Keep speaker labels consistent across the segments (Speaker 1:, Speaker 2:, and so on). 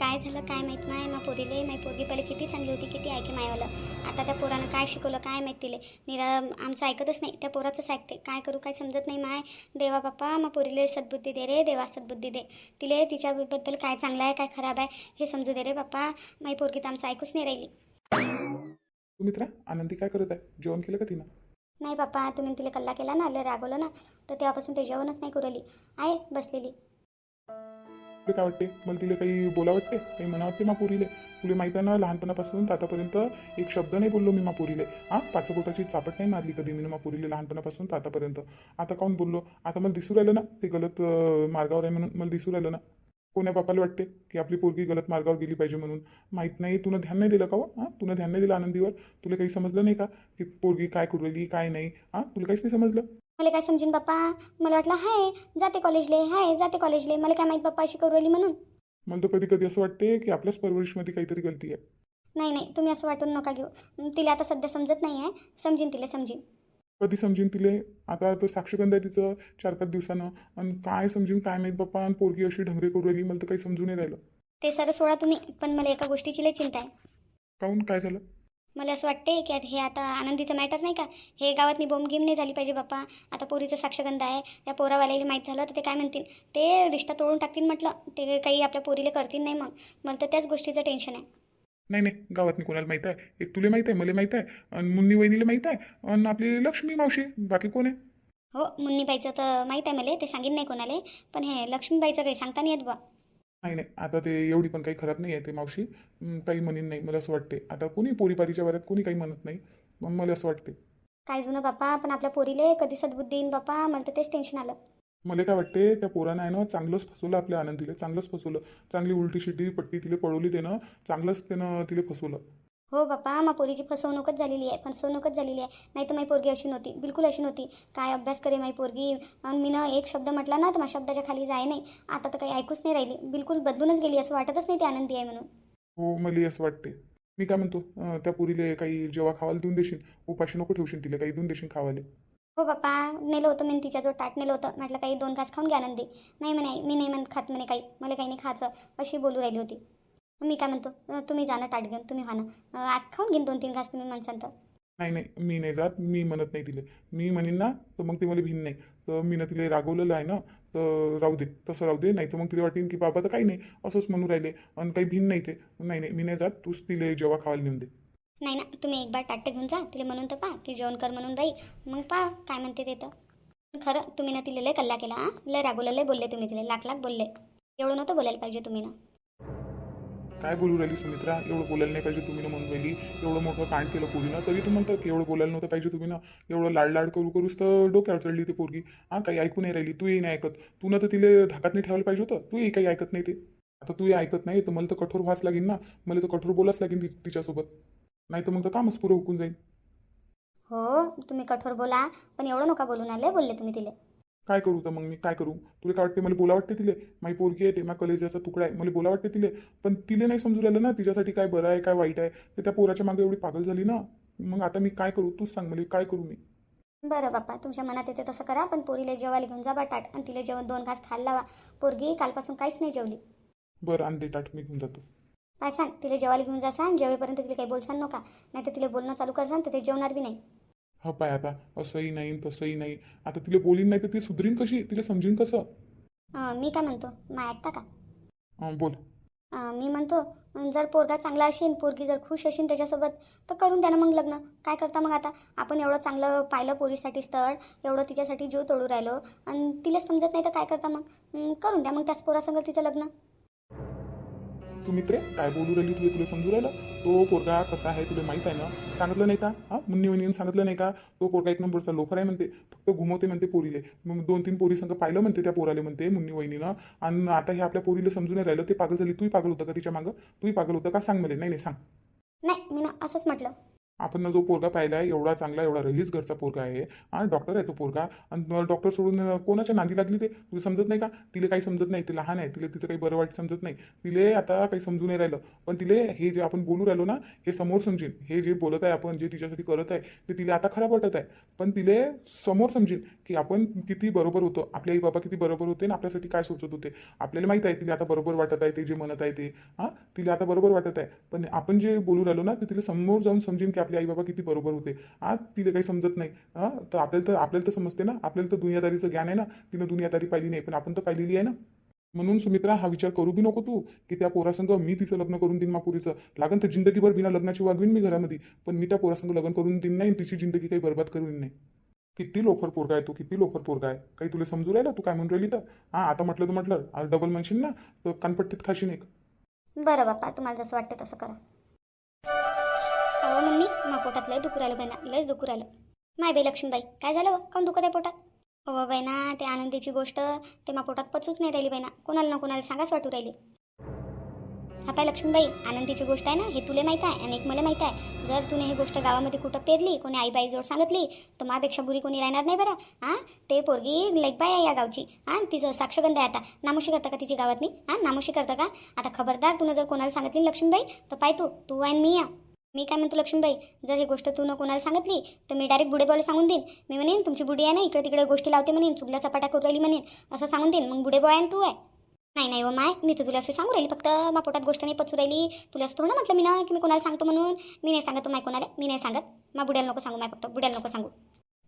Speaker 1: काय झालं काय माहीत? नाही मा पोरीले माई पोरगी पहिले किती चांगली होती किती ऐके मायवालं? आता त्या पोरानं काय शिकवलं काय माहीत तिले? निरा आमचं ऐकतच नाही. त्या पोराचंच ऐकते. काय करू काय समजत नाही माय. देवा बाप्पा मा पोरीले सद्बुद्धी दे रे देवा सद्बुद्धी दे. तिले तिच्याबद्दल काय चांगलं आहे काय खराब आहे हे समजू दे रे बाप्पा. माई पोरगी तर आमचं ऐकूच नाही राहिली.
Speaker 2: सुमित्रा आनंदी काय करत आहे? जेवण केलं का तिनं?
Speaker 1: नाही बाप्पा तुम्ही तिला कल्ला केला ना लय रागवलं ना तर तेव्हापासून ते जेवणच नाही करू राहिली. आहे बसलेली.
Speaker 2: तुला काय वाटते मला तिला काही बोला वाटते काही म्हणा वाटते मा पोरीले तुला माहीत आहे ना लहानपणापासून तर आतापर्यंत एक शब्द नाही बोललो मी मापुरीले. हां? पाच बोटाची चापट नाही मारली कधी मी मापुरीले लहानपणापासून आतापर्यंत आता काऊन बोललो? आता मला दिसू राहिलं ना ते गलत मार्गावर आहे म्हणून मला दिसू राहिलं ना. कोण्या बापाला वाटते की आपली पोरगी गलत मार्गावर गेली पाहिजे म्हणून? माहीत नाही तुला ध्यान नाही दिलं का हो? हां? तुला ध्यान नाही दिलं आनंदीवर? तुला काही समजलं नाही का की पोरगी काय करू राहिली काय नाही? हां? तुला काहीच नाही समजलं?
Speaker 1: मला काय समजेन बाप्पा? मला वाटलं हाय जाते कॉलेजले हाय जाते कॉलेजले मला काय माहीत बाप्पा अशी करू राहिली म्हणून?
Speaker 2: मला तर कधी कधी असं वाटते की आपल्याच परवरिशमध्ये काहीतरी गलती आहे.
Speaker 1: नाही नाही तुम्ही असं वाटून नका घेऊ. तिला आता सध्या समजत नाही आहे समजीन तिला समजीन.
Speaker 2: कधी समजीन तिले? आता तर साक्षगंध आहे तिचं चार पाच दिवसानं. आणि काय समजीन काय माहीत बाप्पा? आणि पोरगी अशी ढंगरे करू राहिली मला तर काही समजून नाही राहिलं.
Speaker 1: ते सर सोडा तुम्ही पण मला एका गोष्टीची लय चिंता आहे.
Speaker 2: काहून? काय झालं?
Speaker 1: मला असं वाटते की आता हे आता आनंदीचं मॅटर नाही का? हे गावातनी बोंबगीम नाही झाली पाहिजे बाप्पा. आता पोरीचं साक्षगंध आहे. त्या पोरावाल्याला माहीत झालं तर ते काय म्हणतील? ते रिश्ता तोडून टाकतील म्हटलं. ते काही आपल्या पोरीला करतील नाही मग. मला तर त्याच गोष्टीचं टेन्शन आहे.
Speaker 2: नाही नाही. गावात कोणाला माहीत आहे? एक तुला माहीत आहे मला माहीत आहे आणि मुन्नी वहिनीला माहीत आहे आणि आपली लक्ष्मी मावशी. बाकी कोण आहे?
Speaker 1: हो मुन्नीबाईचं तर माहीत आहे मला. ते सांगेन नाही कोणाला. पण हे लक्ष्मीबाईचं काही सांगता नाही येत बा
Speaker 2: नाही नाही. आता ते एवढी पण काही खराब नाही आहे ते मावशी. काही म्हणीन नाही मला असं वाटते आता कोणी पोरीपारीच्या वरात कोणी काही म्हणत नाही. मग मला असं वाटते
Speaker 1: काय जुनं बाप्पा पण आपल्या पोरीले कधी सद्बुद्धी येईन बाप्पा? मला तर तेच टेन्शन आलं.
Speaker 2: मला काय वाटते त्या पोरानं आहे ना चांगलंच फसवलं आपल्या आनंदीला. चांगलंच फसवलं. चांगली उलटी शिटी पट्टी तिला पळवली त्यानं. चांगलंच त्यानं तिला फसवलं.
Speaker 1: हो बाप्पा मा पोरीची फसवणूकच झालेली आहे फसवणूकच झालेली आहे. नाही तर माझी पोरगी अशी नव्हती बिलकुल अशी नव्हती. काय अभ्यास करे माझी पोरगी? मी ना एक शब्द म्हटला ना तर माझ्या शब्दाच्या खाली जाय नाही. आता तर काही ऐकूच नाही राहिली. बिलकुल बदलूनच गेली असं वाटतच नाही ती आनंदी आहे म्हणून.
Speaker 2: हो मला असं वाटते मी काय म्हणतो त्या पुरीले काही जेव्हा खावायला देऊन देशील? उपाशी नको ठेवशील तिला काही देऊन देशील खावायला
Speaker 1: हो बाप्पा नेलं होतं मी तिच्याजवळ ताट नेलं होतं. म्हटलं काही दोन घास खाऊन घ्या आनंदी. नाही म्हणे मी नाही म्हणत खात म्हणे काही. मला काही नाही खायचं अशी बोलू राहिली होती. मी काय म्हणतो तुम्ही जा ना ताट घेऊन तुम्ही व्हा आत खाऊन घेईन दोन तीन घास तुम्ही म्हणसान तर
Speaker 2: नाही नाही मी नाही जात मी म्हणत नाही तिले. मी म्हणीन ना तर मग ते मला भिन नाही. तर मी ना तिला रागवलेलं आहे ना तर राहू दे तसं राहू दे नाही तर मग तिला वाटेन की बाबा तर काही नाही असंच म्हणू राहिले. आणि काही भिन नाही ते. नाही नाही मी नाही जात तूच तिले जेव्हा खावायला नेऊन दे.
Speaker 1: नाही ना तुम्ही एक बार ताट घेऊन जा तिला म्हणून तर पा ती जेवण कर म्हणून राही मग पा काय म्हणते ते तर. खरं तुम्ही ना तिला लय कल्ला केला हां? लय रागवलं लय बोलले तुम्ही तिला लाख लाख बोलले. एवढं नव्हतं बोलायला पाहिजे तुम्ही ना.
Speaker 2: काय बोलू राहिली सुमित्रा? एवढं बोलायला नाही पाहिजे तुम्ही ना म्हणून राहिली. एवढं मोठं कांड केलं पोरीनं. तरी तू म्हणतात की एवढं बोलायला नव्हतं पाहिजे तुम्ही ना. एवढं लाड लाड करू करूच तर डोक्यावर चढली ती पोरगी. हां काही ऐकू नाही राहिली. तूही नाही ऐकत. तू ना तर तिला धाकात नाही ठेवायला पाहिजे होतं. तूही काही ऐकत नाही ते. आता तूही ऐकत नाही तर मला तर कठोर व्हाच लागेल ना. मला तर कठोर बोलाच लागेल ति- तिच्यासोबत. नाही तर मग तर कामच पुरं हुकून जाईल
Speaker 1: हो तुम्ही कठोर बोला. पण एवढं नका बोलून आले बोलले तुम्ही तिला.
Speaker 2: काय करू तर मग मी काय करू? तुला काय वाटते मला बोला वाटते तिले? माझी पोरगी आहे ते माझ्या कलेजाचा तुकडा आहे मला बोला वाटते तिले. पण तिले नाही समजू राहिलं ना तिच्यासाठी काय बरं आहे काय वाईट आहे. ते त्या पोराच्या मागे एवढी पागल झाली ना. मग आता मी काय करू? तूच सांग मला काय करू मी?
Speaker 1: बरं बाप्पा तुमच्या मनात येते तसं करा पण पोरीला जेवायला घेऊन जा बा ताट आणि तिला जेवण दोन घास खायला लावा. पोरगी कालपासून काहीच नाही जेवली.
Speaker 2: बरं आण टाट मी घेऊन जातो.
Speaker 1: काय सांग? तिला जेवायला घेऊन जा सांग जेवेपर्यंत तिला काही बोलसान नका. नाही तर तिला बोलणं चालू करसान तर ते जेवणार बी नाही.
Speaker 2: हा पाय आता असंही नाही तसंही नाही. आता तिला बोलीन नाही तर ती सुधरीन कशी? तिला समजीन कसं?
Speaker 1: अं, मी काय म्हणतो? मा ऐकता का?
Speaker 2: अं, बोल.
Speaker 1: अं, मी म्हणतो अं, जर पोरगा चांगला असेल पोरगी जर खुश असेल त्याच्यासोबत तर करून द्या ना मग लग्न. काय करता मग आता? आपण एवढं चांगलं पाहिलं पोरीसाठी स्थळ एवढं तिच्यासाठी जीव तोडू राहिलो आणि तिला समजत नाही तर काय करता मग? अं, करून द्या मग त्याच पोरासंग तिचं लग्न.
Speaker 2: मित्रे काय बोलू राहिली तुला तुला समजू राहिलं? तो पोरगा कसा आहे तुला माहीत आहे ना? सांगितलं नाही का? हा? मुन्नी वहिनीनं सांगितलं नाही का? तो पोरगा एक नंबरचा लोफर आहे म्हणते फक्त घुमवते म्हणते पोरीले. मग दोन तीन पोरी संग पाहिलं म्हणते त्या पोराले म्हणते मुन्नी वहिनीनं आणि आता हे आपल्या पोरीला समजून नाही राहिलं ते पागल झाली. तूही पागल होतं का तिच्या मागं? तूही पागल होतं का? सांग मला. नाही नाही सांग.
Speaker 1: नाही मी ना असंच म्हटलं.
Speaker 2: आपण जो पोरगा पाहिला आहे एवढा चांगला एवढा रईस घरचा पोरगा आहे आणि डॉक्टर आहे तो पोरगा. आणि डॉक्टर सोडून कोणाच्या नांदी लागली ते? तुला समजत नाही का? तिला काही समजत नाही ते लहान आहे तिला तिचं काही बरं वाईट समजत नाही. तिले आता काही समजून नाही राहिलं. पण तिले हे जे आपण बोलू राहिलो ना हे समोर समजेल हे जे बोलत आहे आपण जे तिच्यासाठी करत आहे ते तिला आता खराब वाटत आहे. पण तिले समोर समजेल की आपण किती बरोबर होतो. आपले आई बाबा किती बरोबर होते आणि आपल्यासाठी काय सोचत होते. आपल्याला माहीत आहे तिला आता बरोबर वाटत आहे ते जे म्हणत आहे ते. हां? तिला आता बरोबर वाटत आहे. पण आपण जे बोलू राहिलो ना ते तिला समोर जाऊन समजेन की आपले आई बाबा किती बरोबर होते. आज तिला काही समजत नाही. हां तर आपल्याला तर आपल्याला तर समजते ना. आपल्याला तर दुनियादारीचं ज्ञान आहे ना. तिनं दुनियादारी पाहिली नाही. पण आपण तर पाहिलेली आहे ना. म्हणून सुमित्रा हा विचार करू बी नको तू की त्या पोरासंग मी तिचं लग्न करून देईन मापुरीचं. लागन तर जिंदगीभर बिना लग्नाची वागवीन मी घरामध्ये. पण मी त्या पोरासंग लग्न करून देईन नाही तिची जिंदगी काही बरबाद करून नाही. किती लोफर पोरगा आहे तू किती लोफर पोरगा आहे. काही तुला समजू राहिलं? तू काय म्हणून राहिली तर? हां आता म्हटलं तर म्हटलं. आज डबल म्हणशील ना? तर कानपट्टीत खाशीन एक.
Speaker 1: बरं बाप्पा तुम्हाला जसं वाटतं तसं करा. अहो मम्मी मा पोटात लय दुखू राहिलं बहिणा लयच दुखू राहिलं. माय बाई लक्ष्मीबाई काय झालं हो? काऊन दुखत आहे पोटात? हो बहिणा ते आनंदीची गोष्ट ते मा पोटात पचूच नाही राहिली बहिणा कोणाला ना कोणाला सांगाच वाटू राहिली. हा पाय लक्ष्मीबाई आनंदीची गोष्ट आहे ना हे तुला माहीत आहे आणि एक मला माहीत आहे. जर तुने ही गोष्ट गावामध्ये कुठं पेरली कोणी आईबाईजवळ सांगितली तर मापेक्षा बुरी कोणी राहणार नाही बरं. हां? ते पोरगी लेकबाई आहे या गावची. हां? तिचं साक्षगंध आहे आता. नामुशी करता का तिची गावातनी हां? नामुशी करता का? आता खबरदार तुनं जर कोणाला सांगितली लक्ष्मीबाई तर पाय तू तू आणि मी या. मी काय म्हणतो लक्ष्मीबाई जर ही गोष्ट तू न कोणाला सांगितली तर मी डायरेक्ट बुडे सांगून देईन. मी म्हणेन तुमची बुडी आहे ना इकडे तिकडे गोष्टी लावते म्हणेन चुकल्या सपाटा करू राहिली म्हणेन असं सांगून देईन. मग बुडे आहे तू आहे. नाही नाही व माय मी तर तुला असं सांगू राहिली फक्त मा पोटात गोष्ट नाही पचू राहिली. तुला असं थोडं म्हटलं मी ना की मी कोणाला सांगतो म्हणून. मी नाही सांगत माय कोणाला मी नाही सांगत. मा बुड्याला नको सांगू माय फक्त बुड्याला नको सांगू.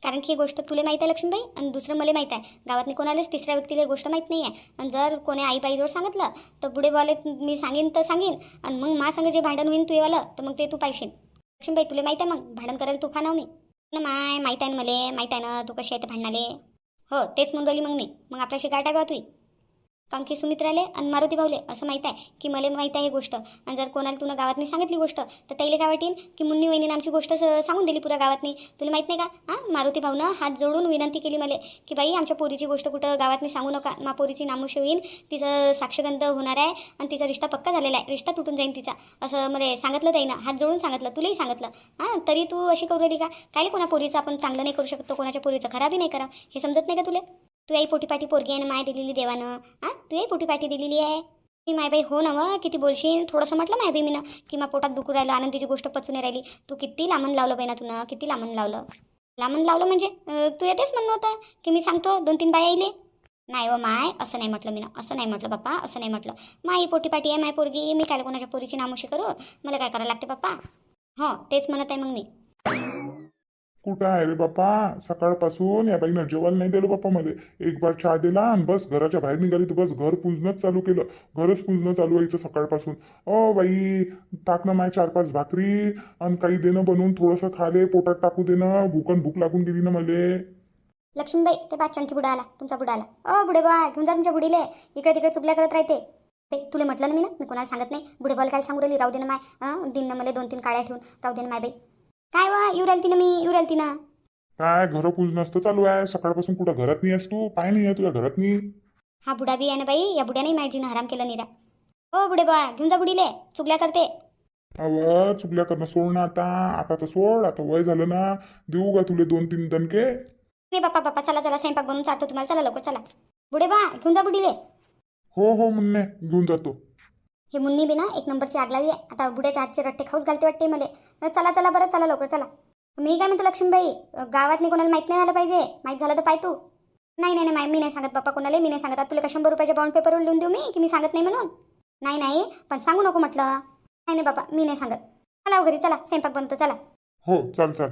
Speaker 1: कारण की ही गोष्ट तुला माहीत आहे लक्ष्मीबाई? आणि दुसरं मला माहीत आहे. गावातनी कोणालाच तिसऱ्या व्यक्तीला गोष्ट माहीत नाही आहे आणि जर कोणी आईबाईजवळ सांगितलं तर पुढे बॉले मी सांगेन तर सांगेन. आणि मग मा सांग जे भांडण होईन तू येवालं तर मग ते तू पाहिशील. लक्ष्मीबाई तुला माहीत आहे मग? भांडण करायला तू फानाव मी ना माय माहीत आहे ना मला माहीत आहे ना तू कशी आहे ते भांडणाले. हो तेच म्हणून राहिली मग मी. मग आपल्याशी गाठ आहे तुई कारण की सुमित्राले आणि मारुती भाऊले असं माहीत आहे की मला माहीत आहे ही गोष्ट. आणि जर कोणाला तुला गावातनी सांगितली गोष्ट तर त्याला काय वाटेन की मुन्नी वहिनीनं आमची गोष्ट सांगून दिली पुऱ्या गावातनी. तुला माहीत नाही का? हां? मारुती भाऊनं हात जोडून विनंती केली मला की बाई आमच्या पोरीची गोष्ट कुठं गावातनी सांगू नका. मा पोरीची नामुशी होईन तिचं साक्षगंध होणार आहे आणि तिचा रिश्ता पक्का झालेला आहे. रिश्ता तुटून जाईन तिचा. असं मला सांगितलं ताईनं. हात जोडून सांगितलं तुलाही सांगितलं. हां? तरी तू अशी करू राहिली का? काय कोणा पोरीचं आपण चांगलं नाही करू शकतो? कोणाच्या पोरीचं खराबी नाही करा हे समजत नाही का तुला? तू आई पोरगी आहे ना माय दिलेली देवानं. हां? तुयाही पोटीपाठी दिलेली आहे? मी माय बाई हो ना व किती बोलशील? थोडंसं म्हटलं माय बाई मीनं की मा पोटात दुखू राहिलं आनंदीची गोष्ट पचून नाही राहिली. तू किती लांबण लावलं बाई ना तुनं किती लांबण लावलं. लांबण लावलं म्हणजे तू येतेच म्हणणं होतं की मी सांगतो दोन तीन बाया येईल नाही व माय असं नाही म्हटलं मी ना असं नाही म्हटलं पप्पा असं नाही म्हटलं. माई पोटीपाठी आहे माय पोरगी मी काय कोणाच्या पोरीची नामोशी करू? मला काय करायला लागते पप्पा हो तेच म्हणत आहे मग मी.
Speaker 2: कुठं आहे रे बाप्पा सकाळपासून या बाईनं जेवायला नाही दिलं बाप्पा मध्ये एक बार चहा दिला आणि बस घराच्या बाहेर निघाली तर बस घर पुंजणंच चालू केलं. घरच पुंजणं चालू व्हायचं सकाळपासून. ओ बाई टाकणं माय चार पाच भाकरी आणि काही देणं बनवून थोडंसं खाले पोटात टाकू देणं भूकन भूक लागून गेली ना मले.
Speaker 1: लक्ष्मीबाई ते बा बुडा आला तुमचा बुडा आला. ओ बुडे बा घेऊन जा तुमच्या बुडीले. इकडे तिकडे चुकल्या करत राहते. ते तुला म्हटलं ना मी ना? मी कोणाला सांगत नाही. बुडे बॉल काय सांगू राहिली? राहू दे ना माय. दिन मला दोन तीन काड्या ठेवून. राहू दे ना माय बाई. काय वा येऊ राहिली तिनं मी येऊ राहिली तिनं
Speaker 2: काय घर पूज नसतं चालू आहे. सकाळपासून कुठं घरात नाही आहेस तू? पाय नाही आहे तुझ्या घरात नाही.
Speaker 1: हा बुडा बी आहे ना बाई या बुड्याने माझीनं हराम केलं निरा. हो बुडे बा घेऊन जा बुडीले चुकल्या करते.
Speaker 2: अव चुकल्या करणं सोड ना आता. आता तर सोड आता वय झालं ना. देऊ का तुले दोन तीन दणके.
Speaker 1: नाही बाप्पा बाप्पा चला चला स्वयंपाक बनवून चालतो तुम्हाला. चला लवकर चला. बुडे बा घेऊन जा बुडीले
Speaker 2: हो हो म्हणणे घेऊन जातो.
Speaker 1: हे मुन्नी बी ना एक नंबरची आग लावी आहे. आता बुड्याच्या हातचे रट्टे खाऊच घालते वाटते मला. चला चला बरं चला लवकर चला. मी काय म्हणतो लक्ष्मीबाई? गावात नाही कोणाला माहीत नाही झालं पाहिजे. माहीत झालं तर पाय तू. नाही नाही नाही मी नाही सांगत बाप्पा कोणाला मी नाही सांगत. आता तुला का शंभर रुपयाच्या बॉन्ड पेपरवर लिहून देऊ मी की मी सांगत नाही म्हणून? नाही नाही पण सांगू नको म्हटलं. नाही नाही बाप्पा मी नाही सांगत. चला घरी चला स्वयंपाक बनतो चला.
Speaker 2: हो चल चल.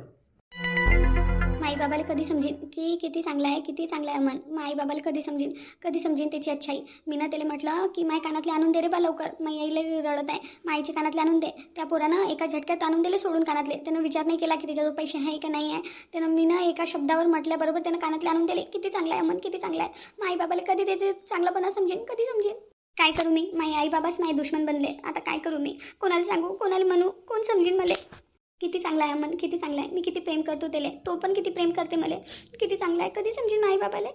Speaker 1: बाबाला कधी समजेन? की किती चांगलं आहे किती चांगलं आहे मन? माई बाबाला कधी समजेन? कधी समजेन त्याची अच्छाई? मी ना त्याला म्हटलं की माय कानातले आणून दे रे बा लवकर. माई आईला रडत आहे. माईचे कानातले आणून दे. त्या पोरानं एका झटक्यात आणून दिले सोडून कानातले. त्यानं विचार नाही केला की त्याच्याजवळ पैसे आहे का नाही आहे. त्यानं मी ना एका शब्दावर म्हटल्याबरोबर त्यानं कानातले आणून दिले. किती चांगलं आहे मन किती चांगलं आहे. माई बाबाला कधी त्याचे चांगलंपणा समजेन? कधी समजेन? काय करू मी? माई आई बाबाच माझे दुश्मन बनले. आता काय करू मी? कोणाला सांगू? कोणाला म्हणू? कोण समजेन मला? किती चांगला आहे मन किती चांगला आहे मी किती प्रेम करतो त्याला तो पण किती प्रेम करते मला. किती चांगला आहे कधी समजेन आई बाबाला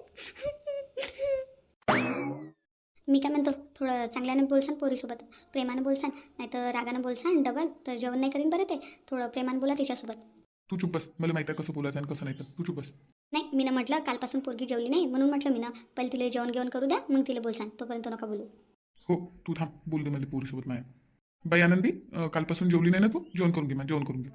Speaker 1: मी काय म्हणतो थोडं चांगल्यानं बोलसान पोरीसोबत प्रेमानं बोलसान नाही तर रागानं बोलसान डबल तर जेवण नाही करीन बरं ते थोडं प्रेमानं बोला तिच्यासोबत.
Speaker 2: तू चुप बस मला माहिती आहे कसं बोलायचं आणि कसं नाही तर तू चुप बस.
Speaker 1: नाही मी म्हटलं कालपासून पोरगी जेवली नाही म्हणून म्हटलं मी ना पहिले तिला जेवण घेऊन करू द्या मग तिला बोलसान तोपर्यंत नका बोलू.
Speaker 2: हो तू थांब बोल दे मला पोरीसोबत माया. बाई आनंदी अं, कालपासून जेवली नाही ना तू? जेवण करून घे मग जेवण करून घे.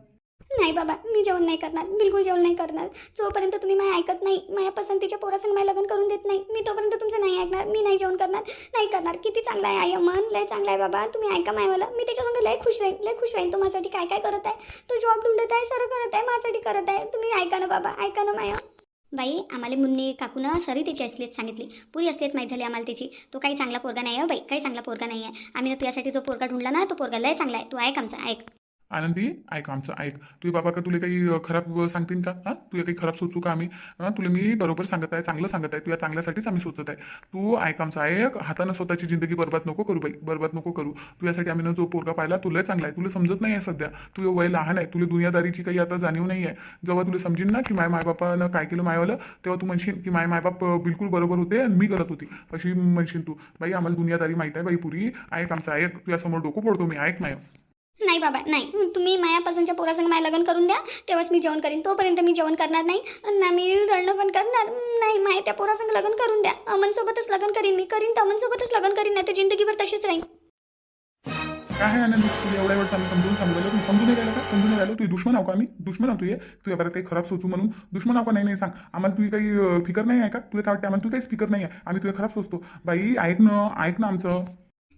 Speaker 1: नाही बाबा मी जेवण नाही करणार बिलकुल जेवण नाही करणार. जोपर्यंत तुम्ही माझ्या ऐकत नाही माझ्या पसंतीच्या पोरासंग माझ्या लग्न करून देत नाही मी तोपर्यंत तुमचं नाही ऐकणार मी नाही जेवण करणार नाही करणार. किती चांगला आहे आई मन लय चांगला आहे बाबा तुम्ही ऐका मायवाला मी त्याच्यासंग लय खुश राहील लय खुश राहीन. तो माझ्यासाठी काय काय करत आहे? तो जॉब ढूंढत आहे सर करत आहे माझ्यासाठी करत आहे. तुम्ही ऐका ना बाबा ऐका ना माया. बाई आम्हाला मुन्नी काकूनं सरी त्याची असलीत सांगितली. पुरी असलीत माहीत झाली आम्हाला त्याची. तो काही चांगला पोरगा नाही आहे बाई. काही चांगला पोरगा नाही आहे आम्ही ना तुझ्यासाठी जो पोरगा ढूंढला ना तो पोरगा लय चांगला आहे. तू ऐक आमचा ऐक.
Speaker 2: आनंदी ऐक आमचं ऐक. तुझे बाबा का तुला काही खराब सांगतील का? हां? तुला काही खराब सुचू का आम्ही? हां? तुला मी बरोबर सांगत आहे चांगलं सांगत आहे. तुझ्या चांगल्यासाठीच आम्ही सुचत आहे. तू ऐक आमचं ऐक. हातानं स्वतःची जिंदगी बरबाद नको करू बाई. बरबाद नको करू. तुझ्यासाठी आम्ही जो पोरगा पाहिला तुला चांगला आहे. तुला समजत नाही आहे सध्या. तुझं वय लहान आहे. तुला दुनियादारीची काही आता जाणीव नाही आहे. जेव्हा तुला समजीन ना की माय मायबापानं काय केलं मायवालं तेव्हा तू म्हणशील की माय मायबाप बिलकुल बरोबर होते आणि मी करत होती. अशी म्हणशील तू. बाई आम्हाला दुनियादारी माहीत आहे बाई पुरी. ऐक आमचं ऐक. तुझ्यासमोर डोकं फोडतो मी. ऐक माय.
Speaker 1: बाबा नाही. तुम्ही माया पसंतच्या पोरासंग माझ्या लग्न करून द्या तेव्हाच मी जेवण करीन. तोपर्यंत मी जेवण करणार नाही ना मी रडणं पण करणार. नाही माया त्या पोरासंग लग्न करून द्या. अमनसोबतच लग्न करीन मी. करीन तर अमनसोबतच लग्न करीन नाही तर जिंदगीभर तशीच राहीन.
Speaker 2: काय आहे आनंद? तू एवढ्या वेळ आम्ही समजून सांगू तू समजून नाही राहिलं का? समजून नाही राहिलो? तू दुश्मन आहो का आम्ही? दुश्मन आहो तुझे तुझ्या बरं काही खराब सोचू म्हणून. दुश्मन आहो का? नाही नाही सांग. आम्हाला तुझी काही फिकर नाही आहे का? तुला काय वाटते आम्हाला तू काहीच फिकर नाही आहे. आम्ही तुला खराब सोचतो. बाई ऐक ना ऐक ना आमचं.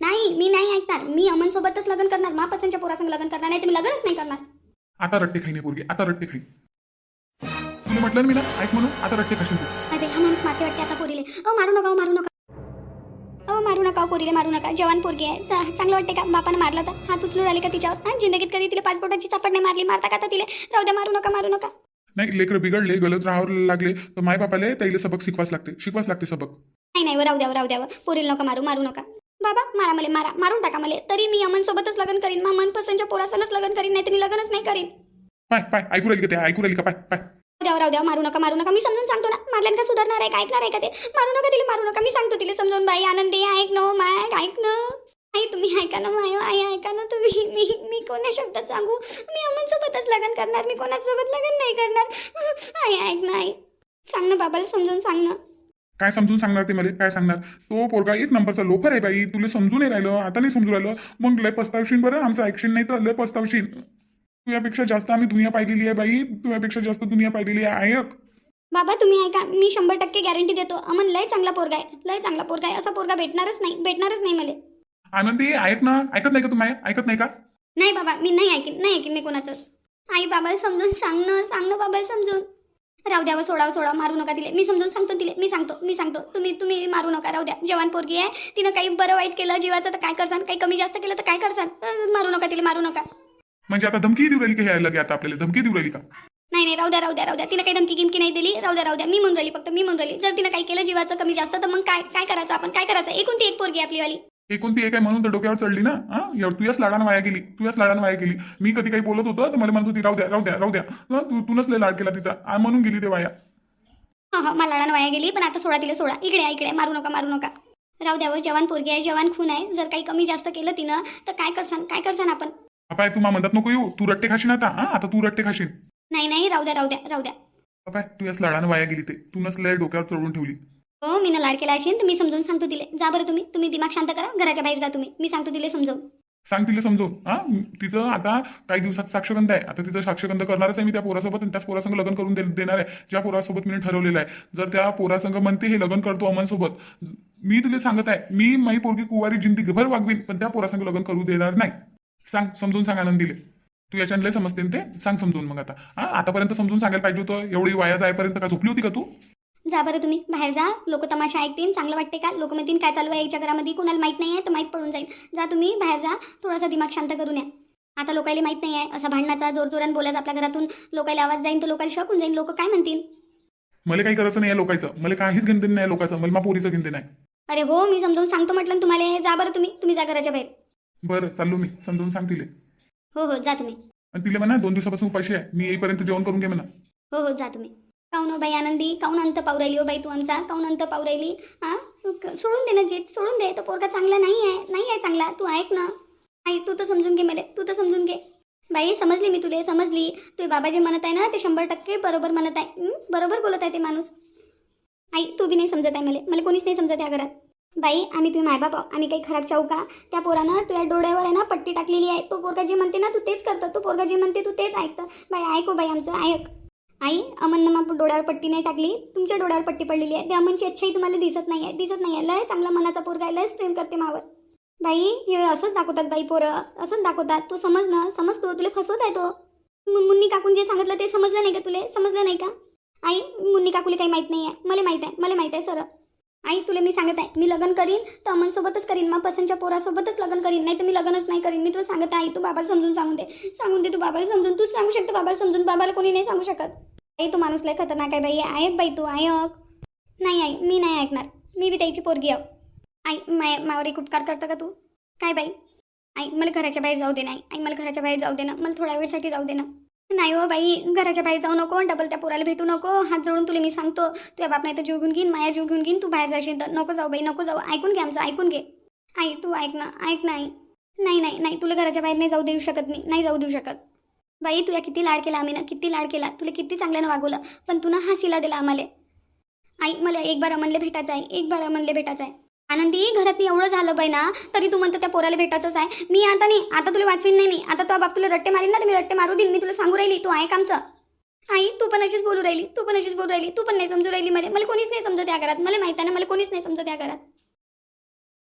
Speaker 1: नाही मी नाही ऐकणार. मी अमनसोबतच लग्न करणार मा पसंतच्या पोरासंग लग्न करणार नाही तर मी लग्नच नाही करणार.
Speaker 2: आता रट्टे खाई नाही पोरगी आता रट्टे खाई तुला म्हटलं ना मी ना ऐक म्हणून आता रट्टे खाशील तू.
Speaker 1: अरे हा माणूस मारते वाटते आता पोरीले. अहो मारू नका अहो, मारू नका. अहो मारू नका अहो, पोरीले मारू नका. जवान पोरगी आहे. चा- चांगलं वाटते का? बापानं मारलं तर? हात उचलून राहिले का तिच्यावर? हा जिंदगीत कधी तिला पाच बोटाची चापट नाही मारली? मारता का आता तिले? राहू द्या मारू नका मारू नका.
Speaker 2: नाही लेकरं बिघडले गलत राहावर लागले तर माय बापाले त्याला सबक शिकवाच लागते. शिकवाच लागते सबक.
Speaker 1: नाही नाही राहू द्यावं राहू द्यावं पोरीला नका मारू मारू नका. बाबा मारा मला मारा. मारून टाका मला. तरी मी अमन सोबतच लग्न करीन. मा मनपसंतच्या पोरासंगच लग्न करीन नाही तर मी लग्नच नाही करीन.
Speaker 2: पाय पाय ऐकू राहिली का ते? ऐकू राहिली का? पाय पाय.
Speaker 1: द्यावं द्या मारू नका मारू नका. मी समजून सांगतो ना. मारल्यानं का सुधारणार आहे का ऐकणार आहे का ते? मारू नका तिला मारू नका. मी सांगतो तिला समजून बाई आनंदी ऐक न माय ऐक न. आई तुम्ही ऐका ना माय आई ऐका ना तुम्ही. मी मी कोणा शब्दात सांगू? मी अमन सोबतच लग्न करणार. मी कोणासोबत लग्न नाही करणार? आई ऐक ना आई. सांग ना बाबाला समजून सांग ना.
Speaker 2: काय समजून सांगणार ते मला? काय सांगणार? तो पोरगा एक नंबरचा लोफर आहे बाई. तुला समजून नाही राहिलं आता नाही समजून राहिलं. मग लय पस्तावशीन बरं. आमचं ऍक्शन नाही तर लय पस्तावशीन. तुझ्यापेक्षा जास्त आम्ही दुनिया पाहिलेली आहे बाई. तुझ्यापेक्षा जास्त दुनिया पाहिलेली आहे ऐक
Speaker 1: बाबा तुम्ही ऐका. मी शंभर टक्के गॅरंटी देतो. अमन लय चांगला पोरगा आहे. लय चांगला पोरगा आहे. असा पोरगा भेटणारच नाही. भेटणारच नाही मला.
Speaker 2: आनंदी ऐक ना. ऐकत नाही का तुम्ही ऐकत नाही का?
Speaker 1: नाही बाबा मी नाही ऐकीन. नाही ऐकीन मी कोणाचंच. आई बाबाला समजून सांग ना. सांग ना बाबाला समजून. राहू द्यावं सोडावं सोडा मारू नका तिले. मी समजून सांगतो तिले. मी सांगतो मी सांगतो. तुम्ही तुम्ही मारू नका राहू द्या. जवान पोरगी आहे. तिनं काही बरं वाईट केलं जीवाचं तर काय करसान? काही कमी जास्त केलं तर काय करसान? मारू नका तिला मारू नका.
Speaker 2: म्हणजे आता धमकी देऊ राहिली का लगे आता आपल्याला? धमकी देऊ राहिली का?
Speaker 1: नाही नाही राहू द्या राहू द्या राहू द्या. तिनं काही धमकी गिमकी नाही दिली. राहू द्या राहू द्या. मी म्हणून राहिली फक्त मी म्हणून राहिली. जर तिनं काही केलं जीवाचं कमी जास्त तर मग काय काय करायचं आपण? काय करायचं? एकूण ती एक पोरगी आपलीवाली
Speaker 2: हे कोणती एक आहे म्हणून तर डोक्यावर चढली ना? हा? एवढं तुझ्याच लाडानं वाया गेली. तुझ्याच लाडानं वाया गेली. मी कधी काही बोलत होतो तर मला म्हणत होती राहू द्या राहू द्या राहू द्या. हं, तू तूनच लय लाड केला तिचा. आ, म्हणून गेली ते वाया.
Speaker 1: हा हा मला लढानं वाया गेली पण आता सोडा तिला सोडा. इकडे या, इकडे मारू नका मारू नका. राहू द्यावं जवान पोरगी आहे जवान खून आहे. जर काही कमी जास्त केलं तिनं तर काय करसान काय करसान आपण?
Speaker 2: अपाय तू मा म्हणत नको येऊ. तू रट्टे खाशील आता हा? आता तू रट्टे खाशील
Speaker 1: नाही नाही राहू द्या राहू द्या राहू द्या.
Speaker 2: अपाय तुझ्याच लाडानं वाया गेली ते. तूनच लय डोक्यावर चढवून ठेवली.
Speaker 1: हो मी ना लाड केला असेल तर मी समजून सांगतो तिले. जा बरं तुम्ही. तुम्ही दिमाग शांत करा. घराच्या बाहेर जा तुम्ही. मी सांगतो तिले समजून
Speaker 2: सांग तिला समजून हा? तिचं आता काही दिवसात साक्षगंध आहे. आता तिचं साक्षगंध करणारच आहे मी त्या पोरासोबत आणि त्याच पोरासंग लग्न करून दे- देणार आहे. ज्या पोरासोबत मी ठरवलेलं आहे. जर त्या पोरासंग म्हणते हे लग्न करतो अमनसोबत. मी तुला सांगत आहे. मी माही पोरगी कुवारी जिंदगीभर वागवीन पण त्या पोरासंग लग्न करू देणार नाही. सांग. समजून सांग आनंदीले. तू याच्यानं लय समजते ना ते? सांग समजून मग आता. हा? आतापर्यंत समजून सांगायला पाहिजे होतं. एवढी वाया जायपर्यंत का? झोपली होती का तू?
Speaker 1: जा बरं तुम्ही बाहेर जा. लोक तमाशा ऐकतील चांगलं वाटते का? लोक म्हणतील काय चालू आहे याच्या घरामध्ये? कुणाला माहीत नाही आहे तर माहीत पडून जाईल. जा तुम्ही बाहेर जा. थोडासा दिमाग शांत करून या. आता लोकायला माहीत नाही आहे असा भांडणाचा जोरजोरानं बोलायचा आपल्या घरातून. लोकायला आवाज जाईन तर लोकांना शक होऊन जाईल लोक काय म्हणतील?
Speaker 2: मला काही करायचं नाही लोकांचं मला काहीच गिनते नाही लोकांचं. मला मा पोरीचं गिनते नाही.
Speaker 1: अरे हो मी समजावून सांगतो म्हटलं ना तुम्हाला. जा बरं तुम्ही. तुम्ही जा घराच्या बाहेर.
Speaker 2: बरं चाललो मी. समजून सांग तिले
Speaker 1: हो हो जा तुम्ही.
Speaker 2: आणि तिला म्हणा दोन दिवसापासून उपाशी आहे. मी येईपर्यंत जेवण करून घे म्हणा.
Speaker 1: हो हो जा तुम्ही. काऊन हो बाई आनंदी? काऊन अंत पाऊ राहिली हो बाई तू आमचा? काऊन अंत पाऊ राहिली हां? क- सोडून दे ना जीत सोडून दे. तो पोरगा चांगला नाही आहे नाही आहे चांगला. तू ऐक ना. आई तू तर समजून घे मला. तू तर समजून घे. बाई समजली मी तुले. समजली. तुझे बाबा जे म्हणत आहे ना ते शंभर टक्के बरोबर म्हणत आहे. बरोबर बोलत आहे ते माणूस. आई तू बी नाही समजत आहे मला. मला कोणीच नाही समजत या घरात. बाई आम्ही तुम्ही मायबाप आम्ही काही खराब चाहू का? त्या पोरानं तुझ्या डोळ्यावर आहे ना पट्टी टाकलेली आहे. तो पोरगा जे म्हणते ना तू तेच करतं. तो पोरगा जे म्हणते तू तेच ऐकतं. बाई ऐको हो बाई आमचं. ऐक. आई अमननं मग डोळ्यावर पट्टी नाही टाकली. तुमच्या डोळ्यावर पट्टी पडलेली आहे. त्या अमनची अच्छाही तुम्हाला दिसत नाही आहे दिसत नाही आहे लय चांगला मनाचा पोरगा आहे. लयच प्रेम करते मावर बाई हे असंच दाखवतात बाई पोरं. असंच दाखवतात. तू समज ना. समजतो तुला फसवत आहे तो. मुन्नी काकून जे सांगितलं ते समजलं नाही का तुले? समजलं नाही का? आई मुन्नी काकूला काही माहीत नाही आहे मला माहीत आहे. मला माहीत आहे सर. आई तुला मी सांगत आहे. मी लग्न करीन तर अमनसोबतच करीन. मग पसंतच्या पोरासोबतच लग्न करीन. नाही तर मी लग्नच नाही करीन. मी तुला सांगत आहे. आई तू बाबाला समजून सांगून दे. सांगून दे तू बाबाला समजून. तूच सांगू शकतो बाबाला समजून. बाबाला कोणी नाही सांगू शकत. आई तू माणूस लय खतरनाक आहे बाई. ऐक बाई तू ऐक नाही आई मी नाही ऐकणार. मी बी त्याची पोरगी आहो. आई माय मावरी उपकार करतं का तू? काय बाई? आई मला घराच्या बाहेर जाऊ दे नाही आई. मला घराच्या बाहेर जाऊ दे ना. मला थोड्या वेळसाठी जाऊ दे ना. नाही हो बाई घराच्या बाहेर जाऊ नको डबल त्या पोराला भेटू नको. हात जोडून तुला मी सांगतो. तुझ्या बाप नाही तर जीव घेऊन घेईन माया जीव घेऊन घेईन. तू बाहेर जाशील तर नको जाऊ बाई नको जाऊ. ऐकून घे आमचं ऐकून घे. आई तू ऐक ना ऐक आई. नाही नाही नाही. तुला घराच्या बाहेर नाही जाऊ देऊ शकत मी. नाही जाऊ देऊ शकत. बाई तुला किती लाड केला आम्ही ना? किती लाड केला? तुला किती चांगल्यानं वागवलं? पण तू ना हसीला दिला आम्हाला. आई मला एक बार अमनले भेटायचं आहे. एक बार अमनले भेटायचं आहे. आनंदी घरात एवढं झालं बाई ना तरी तू म्हणतो त्या पोराला भेटायचंच आहे. मी आता नाही. आता तुला वाचवीन नाही मी. आता तो बाप तुला रट्टे मारीन ना तर मी रट्टे मारू देईन. मी तुला सांगू राहिली तू आहे कामचं आई तू पण अशीच बोलू राहिली. तू पण अशीच बोलू राहिली. तू पण नाही समजू राहिली मला. मला कोणीच नाही समजत या घरात. मला माहिती आहे ना मला कोणीच नाही समजत या घरात.